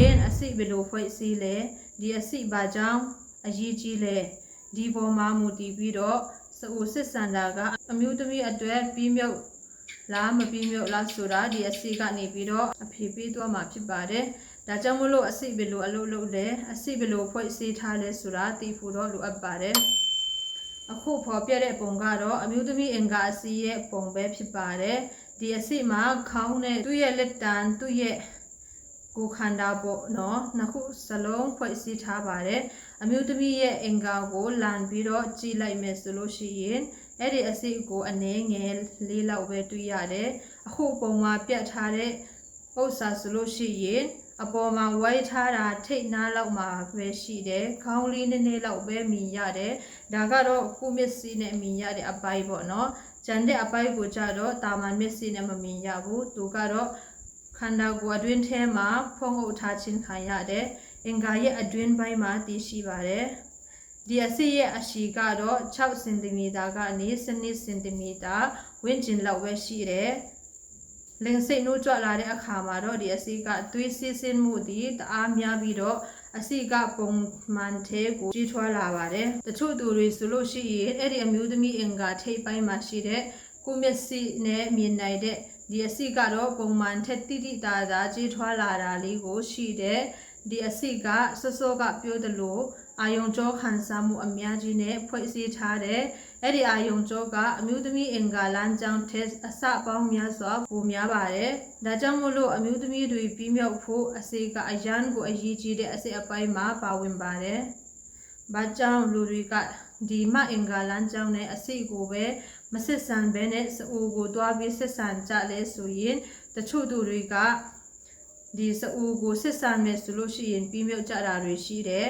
ရင်အစိဘယ်လိုဖွဲ့စည်းလဲဒီအစိဘာကြောင့်အရေးကြီးလဲဒီပေါ်မှာမူတည်ပြီးတော့စအိုစစ်စန္ဒာကအမျိုးသမီးအတွက်ပြီးမြုပ်လားမပြီးမြုပ်လားဆိုတာဒီအစိကနေပြီးတော့အဖြေပေးသွားမှာဖြစ်ပါတယ်ဒါကြောင့်မလို့အစိဘယ်လိုအလုပ်လုပ်လဲအစိဘယ်လိုဖွဲ့စည်းထားလဲဆိုတာသိဖို့တော့လိုအပ်ပါတယ်အခုဖော်ပြတဲ့ပုံကတော့အမျိုးသမီးအင်္ဂါအစီရဲ့ပုံပဲဖြစ်ပါတယ်ဒီအစီမှာခေါင်းနဲ့သူ့ရဲ့လက်တံသူ့ရဲ့ ကိုယ်ခန္ဓာပေါ့နော်နှစ်ခုစလုံးဖွဲ့စည်းထားပါတယ်အမျိုးသမီးရဲ့အင်္ဂါကိုလန်ပြီးတော့ကြည့်လိုက်မယ်ဆိုလို့ရှိရင်အဲ့ဒီအစီကိုအနည်းငယ်လေးလောက်ပဲတွေ့ရတယ်အခုပုံမှာပြတ်ထားတဲ့ဥစ္စာဆိုလို့ရှိရင်အပေါ်မှာဝိုင်းထားတာထိတ်နားလောက်မှာပဲရှိတယ်ခေါင်းလေးနည်းနည်းလောက်ပဲမြင်ရတယ်ဒါကတော့ကုမျက်စိနဲ့မြင်ရတဲ့အပိုင်းပေါ့နော်ကျန်တဲ့အပိုင်းကိုကြတော့တာမန်မျက်စိနဲ့မမြင်ရဘူးသူကတော့ ခန္ဓာကိုယ်အတွင်းထဲမှာဖုံးအုပ်ထားခြင်းခံရတဲ့အင်္ဂါရဲ့အတွင်းပိုင်းမှာတည်ရှိပါတယ်ဒီအစိရဲ့အရှိကတော့6စင်တီမီတာကနေ7စင်တီမီတာဝန်းကျင်လောက်ပဲရှိတယ်လင်စိတ်နှိုးကြွလာတဲ့အခါမှာတော့ဒီအစီကသွေးစစ်စစ်မှုသည်တအားများပြီးတော့အစီကပုံမှန်သေးကိုကြီးထွားလာပါတယ်။တချို့သူတွေဆိုလို့ရှိရင်အဲ့ဒီအမျိုးသမီးအင်္ဂါထိပ်ပိုင်းမှာရှိတဲ့ ကိုမျက်စိနဲ့မြင်နိုင်တဲ့ဒီအစီကတော့ပုံမှန်ထက်တိတိတာတာကြီးထွားလာတာလေးကိုရှိတဲ့ဒီအစီကစောစောကပြောသလိုအာယုံကြောခံစားမှုအများကြီးနဲ့ဖွဲ့စည်းထားတဲ့အဲ့ဒီအာယုံကြောကအမျိုးသမီးအင်္ဂါလမ်းကြောင်းထက်အစပေါင်းများစွာပိုများပါတယ်။ဒါကြောင့်မို့လို့အမျိုးသမီးတွေပြီးမြောက်ဖို့အစေကအရန်ကိုအရေးကြီးတဲ့အစေအပိုင်းမှာပါဝင်ပါတယ်။ဘာကြောင့်လူတွေက ဒီမအင်္ဂါလမ်းကြောင်းနဲ့အစိကိုပဲမစစ်ဆန်ဘဲနဲ့စအိုကိုတွားပြီးစစ်ဆန်ကြလဲဆိုရင်တချို့သူတွေကဒီစအိုကိုစစ်ဆန်မယ်ဆိုလို့ရှိရင်ပြီးမြောက်ကြတာတွေရှိတယ်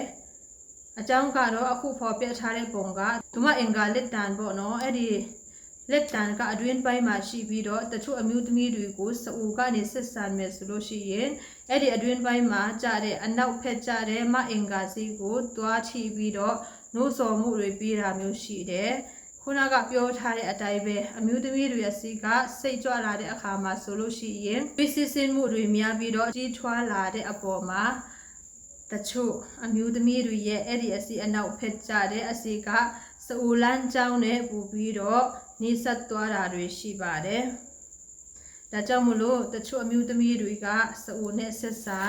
။အကြောင်းကတော့အခုဖော်ပြထားတဲ့ပုံကဒုမအင်္ဂါလက်တန်ပေါ့နော်အဲ့ဒီလက်တန်ကအတွင်းပိုင်းမှာရှိပြီးတော့တချို့အမျိုးသမီးတွေကိုစအိုကနေစစ်ဆန်မယ်ဆိုလို့ရှိရင်အဲ့ဒီအတွင်းပိုင်းမှာကြတဲ့အနောက်ဖက်ကြတဲ့မအင်္ဂါစီကိုတွားချပြီးတော့ နှိုးဆော်မှုတွေပြီးတာမျိုးရှိတယ်ခုနကပြောထားတဲ့အတိုင်းပဲအမျိုးသမီးတွေအစီကစိတ်ကြွလာတဲ့အခါမှာဆိုလို့ရှိရင်ပြစ်စစ်စင်းမှုတွေများပြီးတော့ကြီးထွားလာတဲ့အပေါ်မှာတချို့အမျိုးသမီးတွေရဲ့အဲ့ဒီအစီအနောက်ဖက်ကြတဲ့အစီကစအိုလန်းချောင်းနဲ့ပူပြီးတော့နေဆက်သွားတာတွေရှိပါတယ်။ဒါကြောင့်မလို့တချို့အမျိုးသမီးတွေကစအိုနဲ့ဆက်ဆံ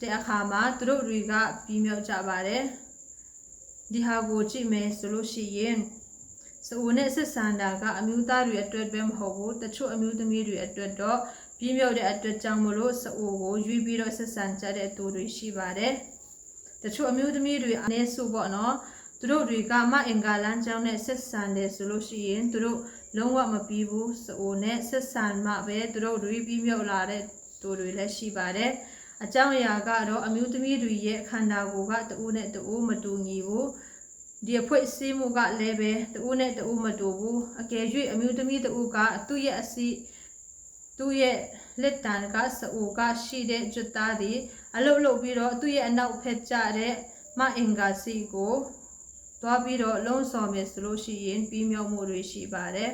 တဲ့အခါမှာသူတို့တွေကပြီးမြောက်ကြပါတယ်။ ဒီဟာကိုကြည့်မယ်ဆိုလို့ရှိရင်စအိုနဲ့ဆက်ဆံတာကအမျိုးသားတွေအတွက်ပဲမဟုတ်ဘူးတချို့အမျိုးသမီးတွေအတွက်တော့ပြင်းမြောက်တဲ့အတွက်ကြောင့်မလို့စအိုကိုရွေးပြီးတော့ဆက်ဆံကြတဲ့သူတွေရှိပါတယ်တချို့အမျိုးသမီးတွေအနေဆိုပေါ့နော်သူတို့တွေကမအင်္ဂါလန်းကျောင်းနဲ့ဆက်ဆံတယ်ဆိုလို့ရှိရင်သူတို့လုံးဝမပြီးဘူးစအိုနဲ့ဆက်ဆံမှပဲသူတို့တွေပြီးမြောက်လာတဲ့သူတွေလည်းရှိပါတယ် အကြောင်းအရာကတော့အမျိုးသမီးတွေရဲ့ခန္ဓာကိုယ်ကတအိုးနဲ့တအိုးမတူညီဘူးဒီအဖွဲစည်းမှုကလည်းပဲတအိုးနဲ့တအိုးမတူဘူးအကယ်၍အမျိုးသမီးတအိုးကသူ့ရဲ့အစီသူ့ရဲ့လက်တံကစအိုကရှိတဲ့ကျွတ်သားသည်အလုတ်လုတ်ပြီးတော့သူ့ရဲ့အနောက်ဖက်ကျတဲ့မအင်္ဂါစီကိုသွားပြီးတော့လုံးစော်မယ်ဆိုလို့ရှိရင်ပြီးမြောက်မှုတွေရှိပါတယ်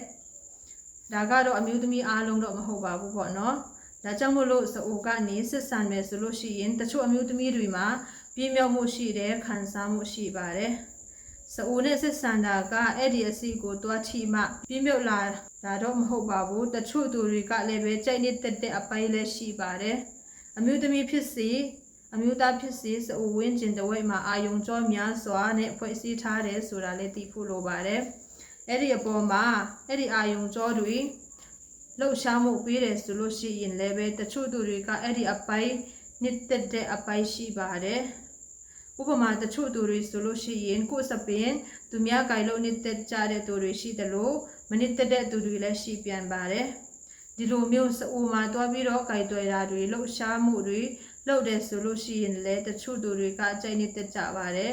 ဒါကတော့အမျိုးသမီးအားလုံးတော့မဟုတ်ပါဘူးပေါ့နော် ဒါကြောင့်မို့လို့စအိုကနေစစ်ဆန်မယ်ဆိုလို့ရှိရင်တချို့အမျိုးသမီးတွေမှာပြင်းမြောက်မှုရှိတယ်ခံစားမှုရှိပါတယ်စအိုနဲ့စစ်ဆန်တာကအဲ့ဒီအစီကိုတွားချိမှပြင်းမြောက်လာတာတော့မဟုတ်ပါဘူးတချို့သူတွေကလည်းပဲကြိုက်နေတက်တဲ့အပိုင်းလည်းရှိပါတယ်အမျိုးသမီးဖြစ်စီအမျိုးသားဖြစ်စီစအိုဝင်းကျင်တဝိတ်မှာအာယုံကြောများစွာနဲ့ဖွဲ့စည်းထားတယ်ဆိုတာလည်းသိဖို့လိုပါတယ်အဲ့ဒီအပေါ်မှာအဲ့ဒီအာယုံကြောတွေ လှုပ်ရှားမှုပေးတယ်ဆိုလို့ရှိရင်လည်းပဲတချို့သူတွေကအဲ့ဒီအပိုင်းနှစ်သက်တဲ့အပိုင်းရှိပါတယ်ဥပမာတချို့သူတွေဆိုလို့ရှိရင်ကိုယ်စပင်သူများကြိုင်လို့နှစ်သက်ကြတဲ့သူတွေရှိတယ်လို့မနှစ်သက်တဲ့သူတွေလည်းရှိပြန်ပါတယ်ဒီလိုမျိုးစအိုမှာတွားပြီးတော့ကြိုင်တွေ့တာတွေလှုပ်ရှားမှုတွေလှုပ်တယ်ဆိုလို့ရှိရင်လည်းတချို့သူတွေကကြိုက်နေသက်ကြပါတယ်